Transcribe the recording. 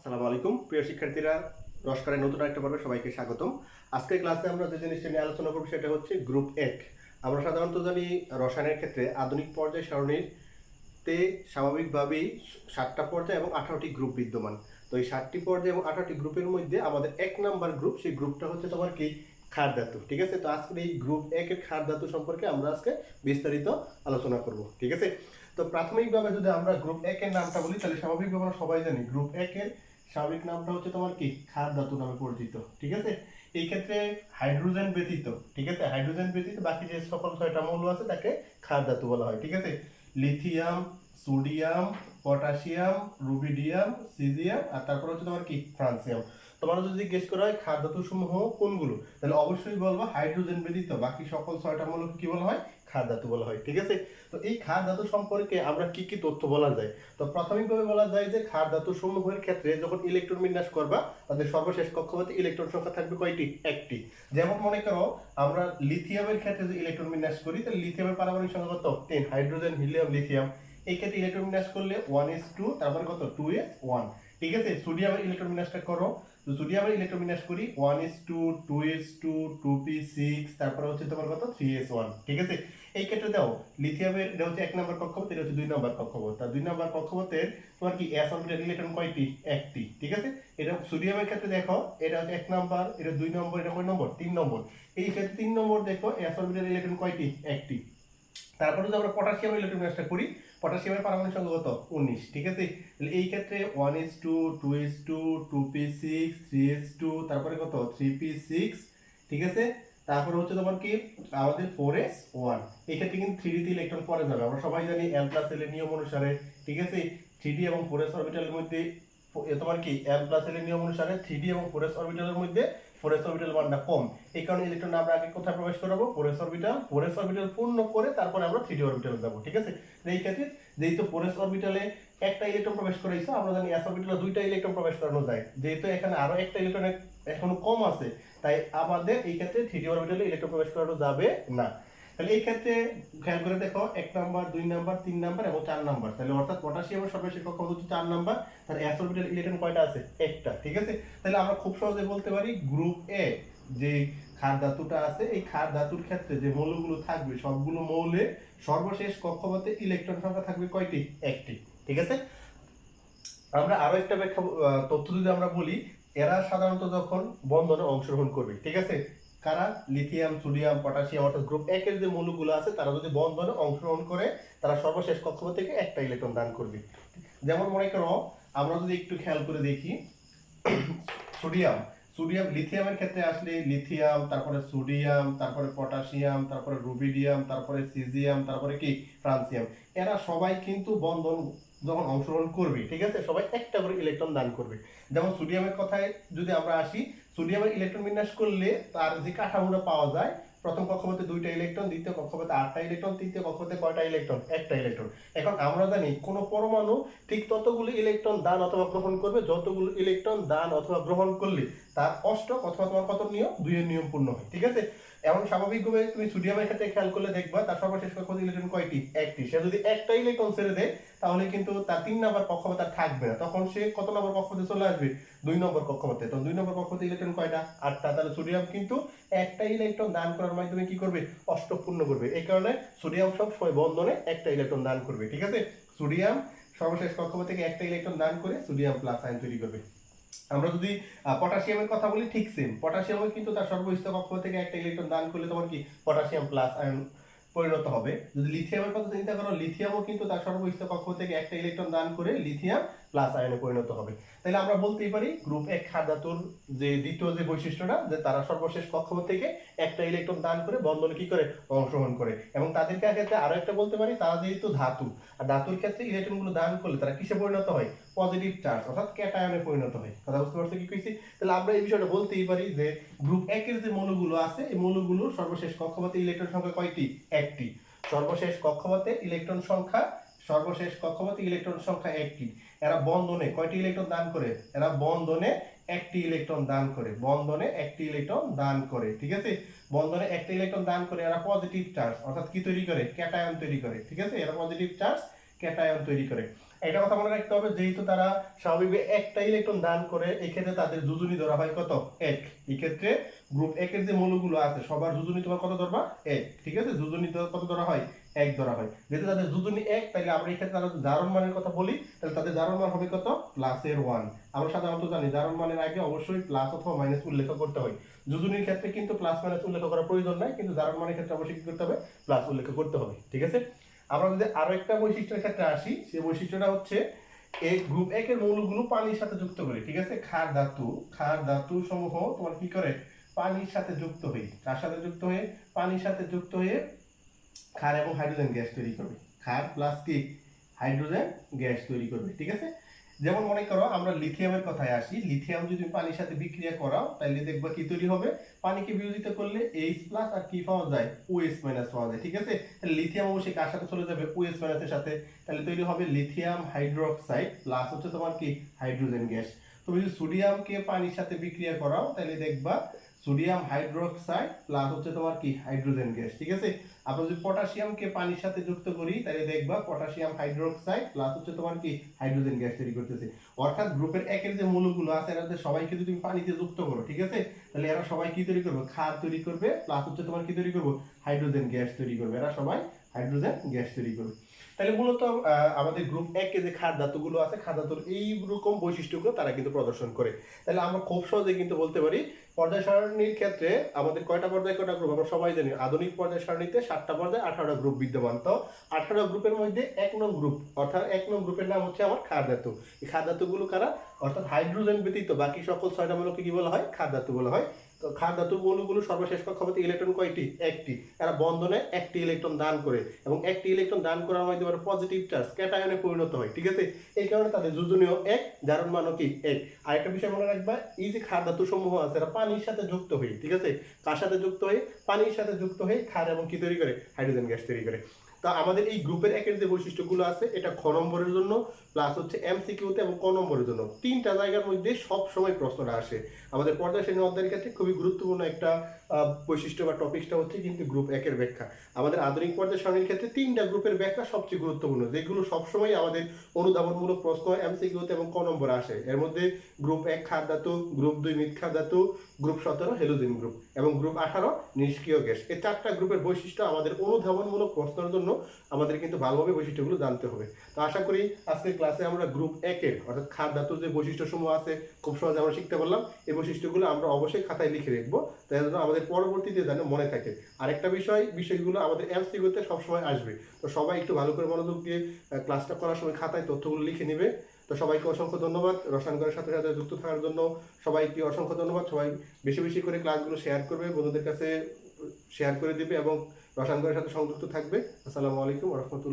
আসসালামু আলাইকুম। প্রিয় শিক্ষার্থীরা রসকারের নতুন একটা পর্বে সবাইকে স্বাগতম। আজকের ক্লাসে আমরা যে জিনিসটা নিয়ে আলোচনা করব সেটা হচ্ছে গ্রুপ এক। আমরা সাধারণত জানি রসায়নের ক্ষেত্রে আধুনিক পর্যায় সারণীর তে স্বাভাবিকভাবেই সাতটা পর্যায় এবং আঠারোটি গ্রুপ বিদ্যমান। তো এই সাতটি পর্যায় এবং আঠারোটি গ্রুপের মধ্যে আমাদের এক নাম্বার গ্রুপ, সেই গ্রুপটা হচ্ছে তোমার কি? খার ধাতু, ঠিক আছে? তো আজকের এই গ্রুপ একের খার ধাতু সম্পর্কে আমরা আজকে বিস্তারিত আলোচনা করব, ঠিক আছে? তো প্রাথমিকভাবে যদি আমরা গ্রুপ একের নামটা বলি, তাহলে স্বাভাবিকভাবে আমরা সবাই জানি গ্রুপ একের স্বাভাবিক নামটা হচ্ছে তোমার কি? খার ধাতু নামে পরিচিত, ঠিক আছে? এই ক্ষেত্রে হাইড্রোজেন ব্যতীত, ঠিক আছে? হাইড্রোজেন ব্যতীত বাকি যে সকল ছয়টা মৌল আছে তাকে খার ধাতু বলা হয়, ঠিক আছে? Lithium, sodium potassium, rubidium caesium আর তারপর হচ্ছে তোমার কি? ফ্রান্সিয়াম। তোমার যদি জিজ্ঞেস করা হয় খাদ্য সমূহ কোনগুলো? তাহলে অবশ্যই বলব হাইড্রোজেন ব্যতীত বাকি সকল ছয়টা মৌলকে কি বলা হয়? খাদ ধাতু বলা হয়, ঠিক আছে? তো এই খাদ ধাতু সম্পর্কে আমরা কি কি তথ্য বলা যায়? তো প্রাথমিকভাবে বলা যায় যে খাদ ধাতু সমূহের ক্ষেত্রে যখন ইলেকট্রন বিন্যাস করবা, তাদের সর্বশেষ কক্ষপথে ইলেকট্রন সংখ্যা থাকবে কয়টি? একটি। যেমন মনে করো, আমরা লিথিয়ামের ক্ষেত্রে যদি ইলেকট্রন বিন্যাস করি, তাহলে লিথিয়ামের পারমাণবিক সংখ্যা কত? তিন। Hydrogen, helium, lithium. এই ক্ষেত্রে ইলেকট্রন বিন্যাস করলে ওয়ান এস টু তারপরে কত? টু এস ওয়ান ঠিক আছে? সোডিয়ামের ইলেকট্রন বিন্যাসটা করো। তো সোডিয়ামের ইলেকট্রন বিন্যাস করি one s two two s two two p six তারপরে হচ্ছে তোমার কত? থ্রি এস ওয়ান ঠিক আছে? এই ক্ষেত্রে দাও লিথিয়ামের এটা হচ্ছে এক নম্বর কক্ষপথ, এটা হচ্ছে দুই নম্বর কক্ষপথ। আর দুই নম্বর কক্ষপথের তোমার কি? এস অরবিটাল ইলেকট্রন কয়টি? একটি। ঠিক আছে? এটা সোডিয়ামের ক্ষেত্রে দেখো, এটা হচ্ছে এক নম্বর, এটা দুই নম্বর, এটা কয় নম্বর? তিন নম্বর। এই ক্ষেত্রে তিন নম্বর দেখো এস অরবিটাল ইলেকট্রন কয়টি? একটি। তারপরে যদি আমরা পটাশিয়াম ইলেকট্রন বিন্যাসটা করি। পটাশিয়ামের পারমাণবিক সংখ্যা কত? উনিশ, ঠিক আছে? এই ক্ষেত্রে one s two two s two two p six three s two তারপরে কত? থ্রি পি সিক্স ঠিক আছে? তারপরে হচ্ছে তোমার কি? আমাদের ফোর এস ওয়ান এই ক্ষেত্রে কিন্তু থ্রি ডিতে ইলেকট্রন পরে যাবে। আমরা সবাই জানি এল প্লাস এল নিয়ম অনুসারে, ঠিক আছে? থ্রি ডি এবং ফোর এস অরবিটালের মধ্যে তোমার কি এল প্লাস এর নিয়ম অনুসারে থ্রি ডি এবং ফোর এস অরবিটালের মধ্যে ফোর এস অরবিটাল মানটা কম। এই কারণে ইলেকট্রন আমরা আগে কোথায় প্রবেশ করাবো? Four s orbital four s orbital পূর্ণ করে তারপরে আমরা থ্রি ডি অরবিটালে যাব, ঠিক আছে? এই ক্ষেত্রে যেহেতু ফোর এস অরবিটালে একটা ইলেকট্রন প্রবেশ করেছে আমরা জানি এস অরবিটালে দুইটা ইলেকট্রন প্রবেশ করানো যায়। যেহেতু এখানে আরও একটা ইলেকট্রন এখনও কম আছে, তাই আমাদের এই ক্ষেত্রে থ্রি ডি অরবিটালে ইলেকট্রন প্রবেশ করানো যাবে না। তাহলে এই ক্ষেত্রে খেয়াল করে দেখো, এক নাম্বার, দুই নাম্বার, তিন নাম্বার এবং চার নাম্বার। তাহলে অর্থাৎ পটাশিয়ামের সর্বশেষ কক্ষপথ হচ্ছে চার নাম্বার এস অরবিটাল ইলেকট্রন কয়টা আছে? একটা, ঠিক আছে? তাহলে আমরা খুব সহজে বলতে পারি গ্রুপ এ যে ক্ষার ধাতুটা আছে, এই ক্ষার ধাতুর ক্ষেত্রে যে মৌলগুলো থাকবে, সবগুলো মৌলে সর্বশেষ কক্ষপথে ইলেকট্রন সংখ্যা থাকবে কয়টি? একটি, ঠিক আছে? আমরা আরও একটা ব্যাখ্যা তথ্য যদি আমরা বলি, এরা সাধারণত যখন বন্ধনে অংশগ্রহণ করবে, ঠিক আছে? কারা? লিথিয়াম, সোডিয়াম, পটাশিয়াম অর্থাৎ গ্রুপ একের যে মৌলগুলো আছে, তারা যদি বন্ধনে অংশগ্রহণ করে, তারা সর্বশেষ কক্ষপথ থেকে একটা ইলেকট্রন দান করবে। যেমন মনে করো, আমরা যদি একটু খেয়াল করে দেখি, সোডিয়াম। সোডিয়াম, লিথিয়ামের ক্ষেত্রে আসলে লিথিয়াম, তারপরে সোডিয়াম, তারপরে পটাশিয়াম, তারপরে রুবিডিয়াম, তারপরে সিজিয়াম, তারপরে কি? ফ্রান্সিয়াম। এরা সবাই কিন্তু বন্ধন যখন অংশগ্রহণ করবে, ঠিক আছে? সবাই একটা করে ইলেকট্রন দান করবে। যেমন সোডিয়ামের কথায় যদি আমরা আসি সোডিয়ামের ইলেকট্রন বিন্যাস করলে তার যে কাঠামোটা পাওয়া যায় প্রথম কক্ষপথে দুইটা ইলেকট্রন দ্বিতীয় কক্ষপথে আটটা ইলেকট্রন তৃতীয় কক্ষপথে কয়টা ইলেকট্রন একটা ইলেকট্রন এখন আমরা জানি কোন পরমাণু ঠিক ততগুলো ইলেকট্রন দান অথবা গ্রহণ করবে, যতগুলো ইলেকট্রন দান অথবা গ্রহণ করলে তার অষ্টক অথবা তোমার কত নিয়ম? দুইয়ের নিয়ম পূর্ণ হয়, ঠিক আছে? এমন স্বাভাবিকভাবে তুমি সোডিয়ামের ক্ষেত্রে খেয়াল করলে দেখবা তার সর্বশেষ কক্ষপথে ইলেকট্রন কয়টি? একটি। সে যদি একটা ইলেকট্রন ছেড়ে দেয়, তাহলে কিন্তু তার তিন নম্বর কক্ষপথে থাকবে না। তখন সে কত নম্বর কক্ষপথে চলে আসবে? দুই নম্বর কক্ষপথে তো দুই নম্বর কক্ষপথে ইলেকট্রন কয়টা? আটটা। তাহলে সোডিয়াম কিন্তু একটা ইলেকট্রন দান করার মাধ্যমে কি করবে? অষ্টক পূর্ণ করবে। এই কারণে সোডিয়াম সব সময় বন্ধনে একটা ইলেকট্রন দান করবে, ঠিক আছে? সোডিয়াম সর্বশেষ কক্ষপথ থেকে একটা ইলেকট্রন দান করে সোডিয়াম প্লাস আয়ন তৈরি করবে। আমরা যদি পটাশিয়ামের কথা বলি, ঠিক সেম পটাশিয়ামও কিন্তু তার সর্বস্থ কক্ষ থেকে একটা ইলেকট্রন দান করলে তোমার কি? পটাশিয়াম প্লাস আয়ন পরিণত হবে। যদি লিথিয়ামের কথা চিন্তা করো লিথিয়ামও কিন্তু তার সর্বস্থ কক্ষ থেকে একটা ইলেকট্রন দান করে লিথিয়াম প্লাস আয়নে পরিণত হবে। তাহলে আমরা বলতেই পারি গ্রুপ এক খাদ্যাতুর যে দ্বিতীয় যে বৈশিষ্ট্যটা, যে তারা সর্বশেষ কক্ষপথ থেকে একটা ইলেকট্রন দান করে বন্ধনে কি করে? অংশগ্রহণ করে। এবং তাদেরকে ক্ষেত্রে আরও একটা বলতে পারি, তারা যেহেতু ধাতু, আর ধাতুর ক্ষেত্রে ইলেকট্রনগুলো দান করলে তারা কিসে পরিণত হয়? পজিটিভ চার্জ অর্থাৎ ক্যাটায়নে পরিণত হয়। কথা বুঝতে পারছ কি কইছি? তাহলে আমরা এই বিষয়টা বলতেই পারি যে গ্রুপ একের যে মৌলগুলো আছে, এই মৌলগুলো সর্বশেষ কক্ষপথে ইলেকট্রন সংখ্যা কয়টি? একটি। সর্বশেষ কক্ষপথে ইলেকট্রন সংখ্যা সর্বশেষ কক্ষপথে ইলেকট্রন সংখ্যা একটি। এরা বন্ধনে কয়টি ইলেকট্রন দান করে? এরা বন্ধনে একটি ইলেকট্রন দান করে। বন্ধনে একটি ইলেকট্রন দান করে, ঠিক আছে? বন্ধনে একটি ইলেকট্রন দান করে, এরা পজিটিভ চার্জ অর্থাৎ কি তৈরি করে? ক্যাটায়ন তৈরি করে, ঠিক আছে? এরা পজিটিভ চার্জ ক্যাটায়ন তৈরি করে। এটা কথা মনে রাখতে হবে, যেহেতু তারা স্বাভাবিকভাবে একটা ইলেকট্রন দান করে, এক্ষেত্রে তাদের যোজনী ধরা হয় কত? এক। এক্ষেত্রে ক্ষেত্রে গ্রুপ একের যে মৌলগুলো আছে, সবার যোজনী তোমার কত ধরবা? এক। ঠিক আছে? যোজনী কত ধরা হয়? এক ধরা হয়। যেহেতু তাদের যোজনী এক তাহলে আমরা এই ক্ষেত্রে তারা জারণ মানের কথা বলি, তাহলে তাদের জারণ মান হবে কত? প্লাসের ওয়ান আমরা সাধারণত জানি, জারণ মানের আগে অবশ্যই প্লাস অথবা মাইনাস উল্লেখ করতে হয়। যোজনীর ক্ষেত্রে কিন্তু প্লাস মাইনাস উল্লেখ করার প্রয়োজন নাই, কিন্তু জারণ মানের ক্ষেত্রে অবশ্যই কি করতে হবে? প্লাস উল্লেখ করতে হবে। ঠিক আছে? আমরা যদি আরও একটা বৈশিষ্ট্যের ক্ষেত্রে আসি, সে বৈশিষ্ট্যটা হচ্ছে এই গ্রুপ একের মৌলগুলো পানির সাথে যুক্ত করে, ঠিক আছে? খার ধাতু খার ধাতু সমূহ তোমার কি করে? পানির সাথে যুক্ত হয়ে, কার সাথে যুক্ত হয়ে? পানির সাথে যুক্ত হয়ে খার এবং হাইড্রোজেন গ্যাস তৈরি করবে। খার প্লাস কি? হাইড্রোজেন গ্যাস তৈরি করবে, ঠিক আছে? যেমন মনে করো, আমরা লিথিয়ামের কথায় আসি। লিথিয়াম যদি পানির সাথে বিক্রিয়া করাও তাহলে দেখবা কি তৈরি হবে? পানিকে বিয়োজিত করলে এইচ প্লাস আর কি পাওয়া যায় ওএস মাইনাস পাওয়া যায়, ঠিক আছে? তাহলে লিথিয়াম অবশ্যই কার সাথে চলে যাবে? ওএস মাইনাসের সাথে। তাহলে তৈরি হবে লিথিয়াম হাইড্রোক্সাইড প্লাস হচ্ছে তোমার কি? হাইড্রোজেন গ্যাস তুমি যদি সোডিয়ামকে পানির সাথে বিক্রিয়া করাও তাহলে দেখবা সোডিয়াম হাইড্রোক্সাইড প্লাস হচ্ছে তোমার কি? হাইড্রোজেন গ্যাস, ঠিক আছে? আমরা যদি পটাশিয়ামকে পানির সাথে যুক্ত করি, তাহলে দেখবা পটাশিয়াম হাইড্রোক্সাইড প্লাস হচ্ছে তোমার কি? হাইড্রোজেন গ্যাস তৈরি করতেছে। অর্থাৎ গ্রুপের একের যে মূলগুলো আছে এরা সবাইকে যদি তুমি পানিতে যুক্ত করো, ঠিক আছে? তাহলে এরা সবাই কি তৈরি করবে? ক্ষার তৈরি করবে প্লাস হচ্ছে তোমার কি তৈরি করব? হাইড্রোজেন গ্যাস তৈরি করবে। এরা সবাই হাইড্রোজেন গ্যাস তৈরি করবে। তাহলে মূলত আমাদের গ্রুপ একে যে খাদ্য ধাতুগুলো আছে খাদ্য ধাতুর এই রকম বৈশিষ্ট্যগুলো তারা কিন্তু প্রদর্শন করে। তাহলে আমরা খুব সহজে কিন্তু বলতে পারি, পর্যায় সারণীর ক্ষেত্রে আমাদের কয়টা পর্যায়, কয়টা গ্রুপ আমরা সবাই জানি, আধুনিক পর্যায় সারণীতে সাতটা পর্যায়ে, আঠারোটা গ্রুপ বিদ্যমান। তো আঠারো গ্রুপের মধ্যে এক নং গ্রুপ অর্থাৎ এক নং গ্রুপের নাম হচ্ছে আমার খাদ্য ধাতু। এই খাদ ধাতুগুলো কারা? অর্থাৎ হাইড্রোজেন ব্যতীত বাকি সকল ছয়টা মূলকে কি বলা হয়? খাদ ধাতু বলা হয়। তো খাদ্য ধাতুর মৌলগুলো সর্বশেষ কক্ষপথে ইলেকট্রন কয়টি? একটি। এরা বন্ধনে একটি ইলেকট্রন দান করে এবং একটি ইলেকট্রন দান করার মাধ্যমে পজিটিভ চার্জ ক্যাটায়নে পরিণত হয়, ঠিক আছে? এই কারণে তাদের যোজনীয় এক, জারণ মানও কি এক? আরেকটা বিষয় মনে রাখবা, এই যে খাদ্য ধাতু সমূহ আছে, এরা পানির সাথে যুক্ত হয়ে, ঠিক আছে? কার সাথে যুক্ত হয়ে? পানির সাথে যুক্ত হয়ে ক্ষার এবং কি তৈরি করে? হাইড্রোজেন গ্যাস তৈরি করে। তা আমাদের এই গ্রুপের একের যে বৈশিষ্ট্যগুলো আছে, এটা খ নম্বরের জন্য প্লাস হচ্ছে এমসিকিউতে এবং ক নম্বরের জন্য। তিনটা জায়গার মধ্যে সব সময় প্রশ্নটা আসে। আমাদের পর্যায় শ্রেণি অধ্যায়ের ক্ষেত্রে খুবই গুরুত্বপূর্ণ একটা বৈশিষ্ট্য বা টপিকটা হচ্ছে কিন্তু গ্রুপ একের ব্যাখ্যা। আমাদের আধুনিক পর্যায় সারণীর ক্ষেত্রে তিনটা গ্রুপের ব্যাখ্যা সবচেয়ে গুরুত্বপূর্ণ, যেগুলো সবসময় আমাদের অনুধাবনমূলক প্রশ্ন এমসিকিউতে এবং ক নম্বরে আসে। এর মধ্যে গ্রুপ এক খাদ গ্রুপ দুই মিথ্যা ধাতু গ্রুপ সতেরো হেলোজিন গ্রুপ এবং গ্রুপ আঠারো নিষ্ক্রিয় গ্যাস। এই চারটা গ্রুপের বৈশিষ্ট্য আমাদের অনুধাবনমূলক প্রশ্নের জন্য আমাদের কিন্তু ভালোভাবে বৈশিষ্ট্যগুলো জানতে হবে। তো আশা করি আজকের ক্লাসে আমরা গ্রুপ একের অর্থাৎ খাদ ধাতুর যে বৈশিষ্ট্যসমূহ আছে, খুব সহজে আমরা শিখতে পারলাম। এই বৈশিষ্ট্যগুলো আমরা অবশ্যই খাতায় লিখে রাখব তাই জন্য আমাদের পরবর্তীতে যেন মনে থাকে। আরেকটা বিষয়, বিষয়গুলো আমাদের এমসিকিউতে সবসময় আসবে। তো সবাই একটু ভালো করে মনোযোগ দিয়ে ক্লাসটা করার সময় খাতায় তথ্যগুলো লিখে নেবে। তো সবাইকে অসংখ্য ধন্যবাদ। রসায়নগরের সাথে সাথে যুক্ত থাকার জন্য সবাইকে অসংখ্য ধন্যবাদ। সবাই বেশি বেশি করে ক্লাসগুলো শেয়ার করবে। বন্ধুদের কাছে শেয়ার করে দেবে এবং রসায়নগরের সাথে সংযুক্ত থাকবে। আসসালামু আলাইকুম রহমতুল্লাহ।